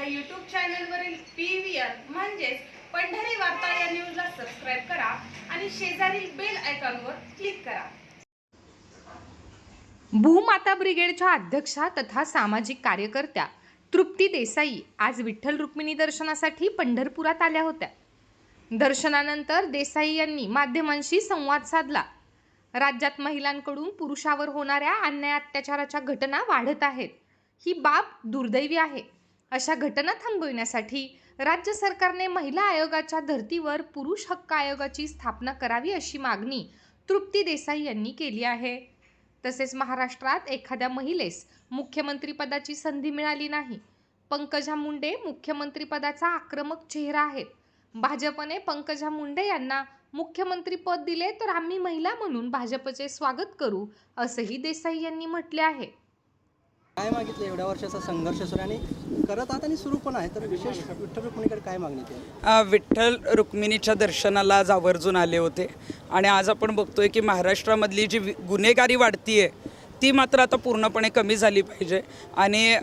आमच्या यूट्यूब चॅनलवरील P V R म्हणजेच पंढरी वार्ता या न्यूजला सबस्क्राईब करा आणि शेजारील बेल आयकॉनवर क्लिक करा. भूमाता ब्रिगेडच्या अध्यक्षा तथा सामाजिक कार्यकर्त्या तृप्ती देसाई आज विठ्ठल रुक्मिणी दर्शनासाठी पंढरपुरात आल्या होत्या. दर्शनानंतर देसाई यांनी माध्यमांशी संवाद साधला. राज्यात महिलांकडून पुरुषावर होणाऱ्या अन्याय अत्याचाराच्या घटना वाढत आहेत. ही बाब दुर्दैवी आहे. अशा घटना थांबविण्यासाठी राज्य सरकारने महिला आयोगाच्या धर्तीवर पुरुष हक्क आयोगाची स्थापना करावी अशी मागणी तृप्ती देसाई यांनी केली आहे. तसेच महाराष्ट्रात एखाद्या महिलेस मुख्यमंत्रीपदाची संधी मिळाली नाही. पंकजा मुंडे मुख्यमंत्रीपदाचा आक्रमक चेहरा आहेत. भाजपने पंकजा मुंडे यांना मुख्यमंत्रीपद दिले तर आम्ही महिला म्हणून भाजपचे स्वागत करू असंही देसाई यांनी म्हटले आहे. काय मागितलं एवढ्या वर्षाचा संघर्ष सुरू आणि करत आहात आणि सुरू पण आहे तर विशेष विठ्ठल रुक्मिणीकडे काय मागणी केली विठ्ठल रुक्मिणीच्या दर्शनाला आज आवर्जून आले होते. आणि आज आपण बघतोय की महाराष्ट्रामधली जी वि- गुन्हेगारी वाढतीये ती मात्र आता पूर्णपणे कमी झाली पाहिजे. आणि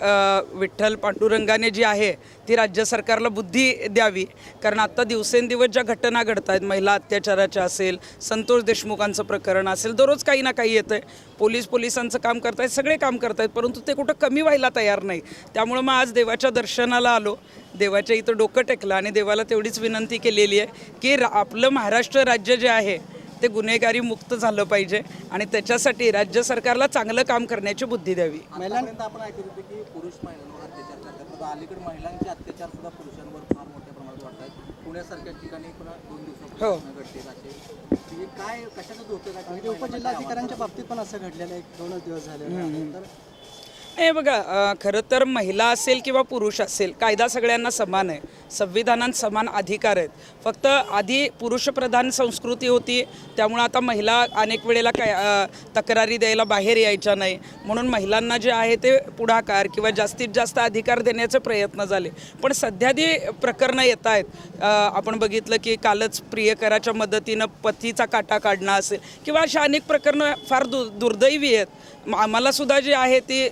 विठ्ठल पांडुरंगाने जी आहे ती राज्य सरकारला बुद्धी द्यावी. कारण आत्ता दिवसेंदिवस ज्या घटना घडत आहेत महिला अत्याचाराच्या असेल संतोष देशमुखांचं प्रकरण असेल दररोज काही ना काही येतं आहे पोलीस पोलिसांचं काम करतायत सगळे काम करतायत परंतु ते कुठं कमी व्हायला तयार नाही. त्यामुळं मग आज देवाच्या दर्शनाला आलो. देवाच्या इथं डोकं टेकलं आणि देवाला तेवढीच विनंती केलेली आहे की रा आपलं महाराष्ट्र राज्य जे आहे ते गुन्हेगारी मुक्त झालं पाहिजे आणि त्याच्यासाठी राज्य सरकारला चांगलं काम करण्याची बुद्धी द्यावी. महिलांपर्यंत आपण ऐकत होतो की पुरुष महिलांवर अत्याचार करतात. परंतु अलीकडे महिलांचे अत्याचार सुद्धा पुरुषांवर फार मोठ्या प्रमाणात पुण्यासारख्या ठिकाणी पुन्हा दोन हो. दिवसापासून घडते असे काय कशाचं धोके काय उपजिल्हाधिकाऱ्यांच्या बाबतीत पण असं घडलेलं आहे. एक दोनच दिवस झाले तर हे बघा खरं तर महिला असेल किंवा पुरुष असेल कायदा सगळ्यांना समान आहे. संविधानात समान अधिकार आहेत. फक्त आधी पुरुषप्रधान संस्कृती होती त्यामुळं आता महिला अनेक वेळेला काय तक्रारी द्यायला बाहेर यायच्या नाही. म्हणून महिलांना जे आहे ते पुढाकार किंवा जास्तीत जास्त अधिकार देण्याचे प्रयत्न झाले. पण सध्या जी प्रकरणं येत आहेत आपण बघितलं की कालच प्रियकराच्या मदतीनं पतीचा काटा काढणं असेल किंवा अशा अनेक प्रकरणं फार दु दुर्दैवी आहेत. आम्हालासुद्धा सुद्धा जे आहे ती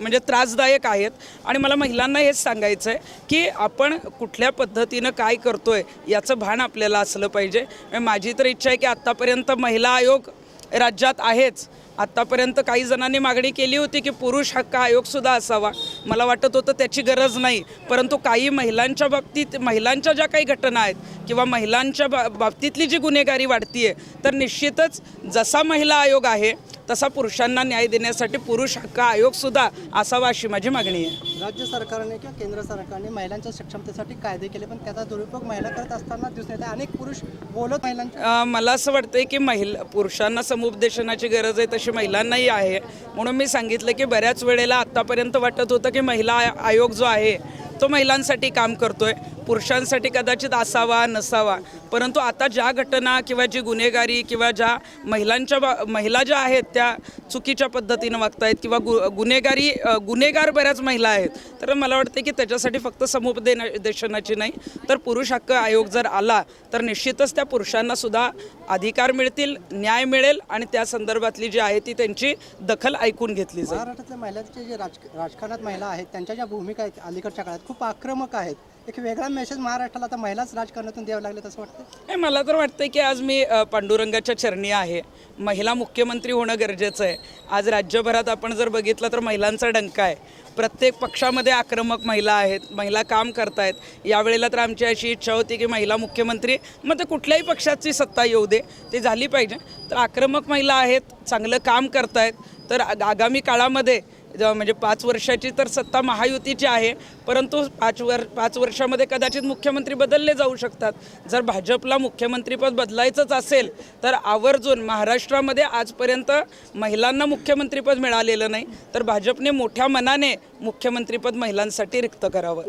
म्हणजे त्रासदायक आहेत. आणि मला महिलांना हेच सांगायचं आहे की आपण कुठल्या पद्धतीनं काय करतोय याचं भान आपल्याला असलं पाहिजे. माझी तर इच्छा आहे की आत्तापर्यंत महिला आयोग राज्यात आहेच. आत्तापर्यंत काही जणांनी मागणी केली होती की पुरुष हक्क आयोगसुद्धा असावा. मला वाटत होतं त्याची गरज नाही. परंतु काही महिलांच्या बाबतीत महिलांच्या ज्या काही घटना आहेत किंवा महिलांच्या बा बाबतीतली जी गुन्हेगारी वाढती आहे तर निश्चितच जसा महिला आयोग आहे तसा पुरुषांना न्याय देण्यासाठी पुरुष हक्क आयोगसुद्धा असावा अशी माझी मागणी आहे. राज्य सरकारने किंवा केंद्र सरकारने महिलांच्या सक्षमतेसाठी कायदे केले पण त्याचा दुरुपयोग महिला करत असताना दिसून येते अनेक पुरुष बोलत महिलांच्या अ, मला असं वाटतंय की महिला पुरुषांना समुपदेशनाची गरज आहे तशी महिलांनाही आहे. म्हणून मी सांगितलं की बऱ्याच वेळेला आत्तापर्यंत वाटत होतं की महिला आय- आयोग जो आहे तो महिलांसाठी काम करतोय. पुरुषांसाठी कदाचित असावा नसावा. परंतु आता ज्या घटना किंवा जी गुन्हेगारी किंवा ज्या महिलांच्या बा महिला ज्या आहेत त्या चुकीच्या पद्धतीनं वागतायत किंवा गु गुन्हेगारी गुन्हेगार बऱ्याच महिला आहेत तर मला वाटते की त्याच्यासाठी फक्त समुपदेशनाची नाही तर पुरुष हक्क आयोग जर आला तर निश्चितच त्या पुरुषांनासुद्धा अधिकार मिळतील न्याय मिळेल आणि त्या संदर्भातली जी आहे ती त्यांची दखल ऐकून घेतली जाईल. महाराष्ट्रातल्या महिलांचे जे राज राजकारणात महिला आहेत त्यांच्या ज्या भूमिका आहेत अलीकडच्या काळात खूप आक्रमक आहेत. एक वेगळा मेसेज महाराष्ट्राला आता महिलाच राजकारणातून द्यावं लागले तसं वाटतं नाही मला तर वाटतं की आज मी अ, पांडुरंगाच्या चरणी आहे. महिला मुख्यमंत्री होणं गरजेचं आहे. आज राज्यभरात आपण जर बघितलं तर महिलांचा डंका आहे. प्रत्येक पक्षामध्ये आक्रमक महिला आहेत महिला काम करतायत. यावेळेला तर आमची अशी इच्छा होती की महिला मुख्यमंत्री मग ते कुठल्याही पक्षाची सत्ता येऊ दे ती झाली पाहिजे. तर आक्रमक महिला आहेत चांगलं काम करतायत. तर आगामी काळामध्ये म्हणजे पाच वर्षाची तर सत्ता महायुतीची आहे परंतु पाच वर पाच वर्षामध्ये कदाचित मुख्यमंत्री बदलले जाऊ शकतात. जर भाजपला मुख्यमंत्रीपद बदलायचंच असेल तर आवर्जून महाराष्ट्रामध्ये आजपर्यंत महिलांना मुख्यमंत्रीपद मिळालेलं नाही तर भाजपने मोठ्या मनाने मुख्यमंत्रीपद महिलांसाठी रिक्त करावं.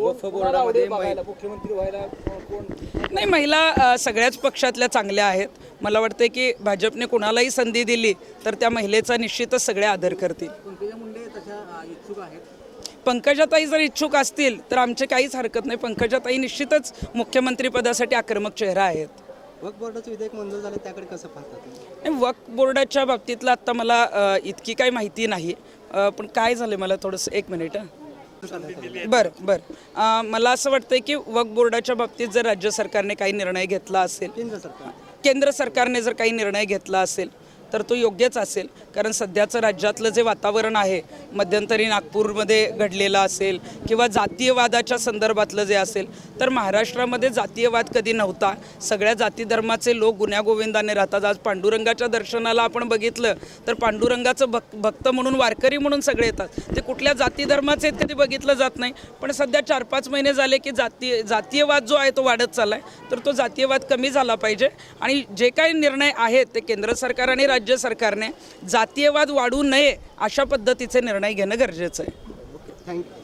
नाही महिला सगळ्याच पक्षातल्या चांगल्या आहेत. मला वाटतं की भाजपने कुणालाही संधी दिली तर त्या महिलेचा निश्चितच सगळे आदर करतील. पंकजाताई जर इच्छुक असतील तर आमचे काहीच हरकत नाही. पंकजाताई निश्चितच मुख्यमंत्रीपदासाठी आक्रमक चेहरा आहेत. वक्फ बोर्डाचं विधेयक मंजूर झालं त्याकडे कसं पाहता तुम्ही? आणि वक्फ बोर्डाच्या बाबतीतलं आत्ता मला इतकी काही माहिती नाही. पण काय झालं मला थोडंसं एक मिनिट बरं बरं. मला असं वाटतं की वक्फ बोर्डाच्या बाबतीत जर राज्य सरकारने काही निर्णय घेतला असेल केंद्र सरकारने जर काही निर्णय घेतला असेल तर तो योग्यच असेल. कारण सध्याचं राज्यातलं जे वातावरण आहे मध्यंतरी नागपूरमध्ये घडलेलं असेल किंवा जातीयवादाच्या संदर्भातलं जे असेल तर महाराष्ट्रामध्ये जातीयवाद कधी नव्हता. सगळ्या जाती धर्माचे लोक गुण्यागोविंदाने राहतात. आज पांडुरंगाच्या दर्शनाला आपण बघितलं तर पांडुरंगाचं भक भक्त म्हणून वारकरी म्हणून सगळे येतात. ते कुठल्या जाती धर्माचे आहेत कधी बघितलं जात नाही. पण सध्या चार पाच महिने झाले की जाती जातीयवाद जो आहे तो वाढत चालला आहे तर तो जातीयवाद कमी झाला पाहिजे. आणि जे काही निर्णय आहेत ते केंद्र सरकार आणि राज्य सरकारने जातीयवाद वाढू नये अशा पद्धतीचे निर्णय घेणं गरजेचं आहे. थँक्यू